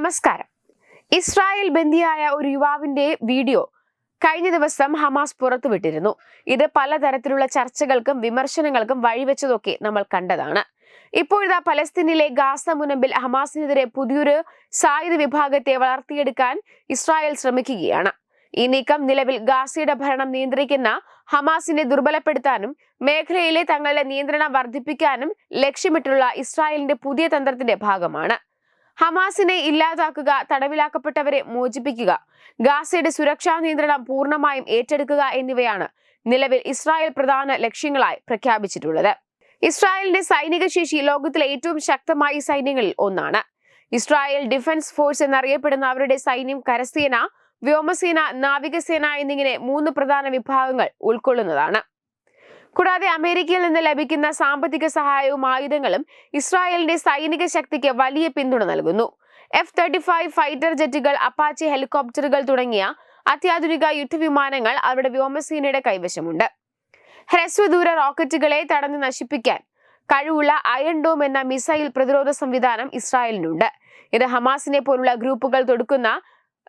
നമസ്കാരം. ഇസ്രായേൽ ബന്ദിയായ ഒരു യുവാവിന്റെ വീഡിയോ കഴിഞ്ഞ ദിവസം ഹമാസ് പുറത്തുവിട്ടിരുന്നു. ഇത് പലതരത്തിലുള്ള ചർച്ചകൾക്കും വിമർശനങ്ങൾക്കും വഴിവെച്ചതൊക്കെ നമ്മൾ കണ്ടതാണ്. ഇപ്പോഴിതാ പലസ്തീനിലെ ഗാസ മുനമ്പിൽ ഹമാസിനെതിരെ പുതിയൊരു സായുധ വിഭാഗത്തെ വളർത്തിയെടുക്കാൻ ഇസ്രായേൽ ശ്രമിക്കുകയാണ്. ഈ നീക്കം നിലവിൽ ഗാസയുടെ ഭരണം നിയന്ത്രിക്കുന്ന ഹമാസിനെ ദുർബലപ്പെടുത്താനും മേഖലയിലെ തങ്ങളുടെ നിയന്ത്രണം വർദ്ധിപ്പിക്കാനും ലക്ഷ്യമിട്ടുള്ള ഇസ്രായേലിന്റെ പുതിയ തന്ത്രത്തിന്റെ ഭാഗമാണ്. ഹമാസിനെ ഇല്ലാതാക്കുക തടവിലാക്കപ്പെട്ടവരെ മോചിപ്പിക്കുക ഗാസയുടെ സുരക്ഷാ നിയന്ത്രണം പൂർണമായും ഏറ്റെടുക്കുക എന്നിവയാണ് നിലവിൽ ഇസ്രായേൽ പ്രധാന ലക്ഷ്യങ്ങളായി പ്രഖ്യാപിച്ചിട്ടുള്ളത്. ഇസ്രായേലിന്റെ സൈനിക ശേഷി ലോകത്തിലെ ഏറ്റവും ശക്തമായ സൈന്യങ്ങളിൽ ഒന്നാണ്. ഇസ്രായേൽ ഡിഫൻസ് ഫോഴ്സ് എന്നറിയപ്പെടുന്ന അവരുടെ സൈന്യം കരസേന വ്യോമസേന നാവികസേന എന്നിങ്ങനെ മൂന്ന് പ്രധാന വിഭാഗങ്ങൾ ഉൾക്കൊള്ളുന്നതാണ്. കൂടാതെ അമേരിക്കയിൽ നിന്ന് ലഭിക്കുന്ന സാമ്പത്തിക സഹായവും ആയുധങ്ങളും ഇസ്രായേലിന്റെ സൈനിക ശക്തിക്ക് വലിയ പിന്തുണ നൽകുന്നു. എഫ് തേർട്ടി ഫൈവ് ഫൈറ്റർ ജെറ്റുകൾ അപ്പാച്ചി ഹെലികോപ്റ്ററുകൾ തുടങ്ങിയ അത്യാധുനിക യുദ്ധവിമാനങ്ങൾ അവരുടെ വ്യോമസേനയുടെ കൈവശമുണ്ട്. ഹ്രസ്വദൂര റോക്കറ്റുകളെ തടഞ്ഞു നശിപ്പിക്കാൻ കഴിവുള്ള അയൺ ഡോം എന്ന മിസൈൽ പ്രതിരോധ സംവിധാനം ഇസ്രായേലിനുണ്ട്. ഇത് ഹമാസിനെ പോലുള്ള ഗ്രൂപ്പുകൾ തൊടുക്കുന്ന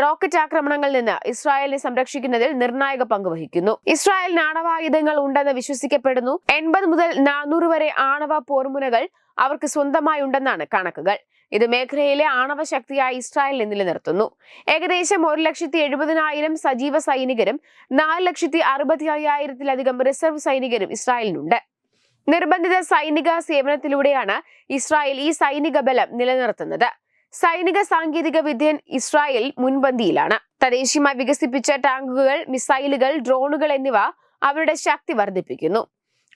റോക്കറ്റ് ആക്രമണങ്ങളിൽ നിന്ന് ഇസ്രായേലിനെ സംരക്ഷിക്കുന്നതിൽ നിർണായക പങ്ക് വഹിക്കുന്നു. ഇസ്രായേലിന് ആണവായുധങ്ങൾ ഉണ്ടെന്ന് വിശ്വസിക്കപ്പെടുന്നു. എൺപത് മുതൽ നാനൂറ് വരെ ആണവ പോർമുനകൾ അവർക്ക് സ്വന്തമായി ഉണ്ടെന്നാണ് കണക്കുകൾ. ഇത് മേഖലയിലെ ആണവ ശക്തിയായി ഇസ്രായേലിനെ നിലനിർത്തുന്നു. ഏകദേശം ഒരു ലക്ഷത്തി എഴുപതിനായിരം സജീവ സൈനികരും നാല് ലക്ഷത്തി അറുപത്തി അയ്യായിരത്തിലധികം റിസർവ് സൈനികരും ഇസ്രായേലിനുണ്ട്. നിർബന്ധിത സൈനിക സേവനത്തിലൂടെയാണ് ഇസ്രായേൽ ഈ സൈനിക ബലം നിലനിർത്തുന്നത്. സൈനിക സാങ്കേതിക വിദ്യൻ ഇസ്രായേൽ മുൻപന്തിയിലാണ്. തദ്ദേശീയമായി വികസിപ്പിച്ച ടാങ്കുകൾ മിസൈലുകൾ ഡ്രോണുകൾ എന്നിവ അവരുടെ ശക്തി വർദ്ധിപ്പിക്കുന്നു.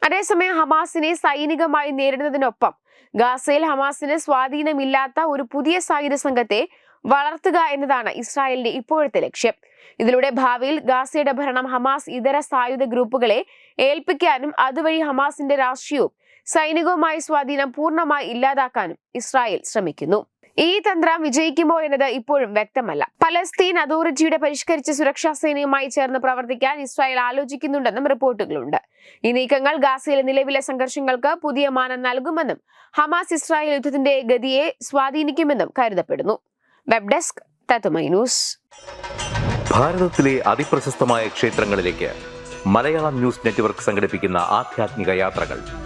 അതേസമയം ഹമാസിനെ സൈനികമായി നേരിടുന്നതിനൊപ്പം ഗാസയിൽ ഹമാസിന് സ്വാധീനമില്ലാത്ത ഒരു പുതിയ സായുധ സംഘത്തെ വളർത്തുക എന്നതാണ് ഇസ്രായേലിന്റെ ഇപ്പോഴത്തെ ലക്ഷ്യം. ഇതിലൂടെ ഭാവിയിൽ ഗാസയുടെ ഭരണം ഹമാസ് ഇതര സായുധ ഗ്രൂപ്പുകളെ ഏൽപ്പിക്കാനും അതുവഴി ഹമാസിന്റെ രാഷ്ട്രീയവും സൈനികവുമായ സ്വാധീനം പൂർണമായി ഇല്ലാതാക്കാനും ഇസ്രായേൽ ശ്രമിക്കുന്നു. ഈ തന്ത്രം വിജയിക്കുമോ എന്നത് ഇപ്പോഴും വ്യക്തമല്ല. പലസ്തീൻ അതോറിറ്റിയുടെ പരിഷ്കരിച്ച സുരക്ഷാ സേനയുമായി ചേർന്ന് പ്രവർത്തിക്കാൻ ഇസ്രായേൽ ആലോചിക്കുന്നുണ്ടെന്നും റിപ്പോർട്ടുകളുണ്ട്. ഈ നീക്കങ്ങൾ ഗാസയിലെ നിലവിലെ സംഘർഷങ്ങൾക്ക് പുതിയ മാനം നൽകുമെന്നും ഹമാസ് ഇസ്രായേൽ യുദ്ധത്തിന്റെ ഗതിയെ സ്വാധീനിക്കുമെന്നും കരുതപ്പെടുന്നു. Web desk news. ഭാരതത്തിലെ അതിപ്രശസ്തമായ ക്ഷേത്രങ്ങളിലേക്ക് മലയാളം ന്യൂസ് നെറ്റ്വർക്ക് സംഘടിപ്പിക്കുന്ന ആധ്യാത്മിക യാത്രകൾ.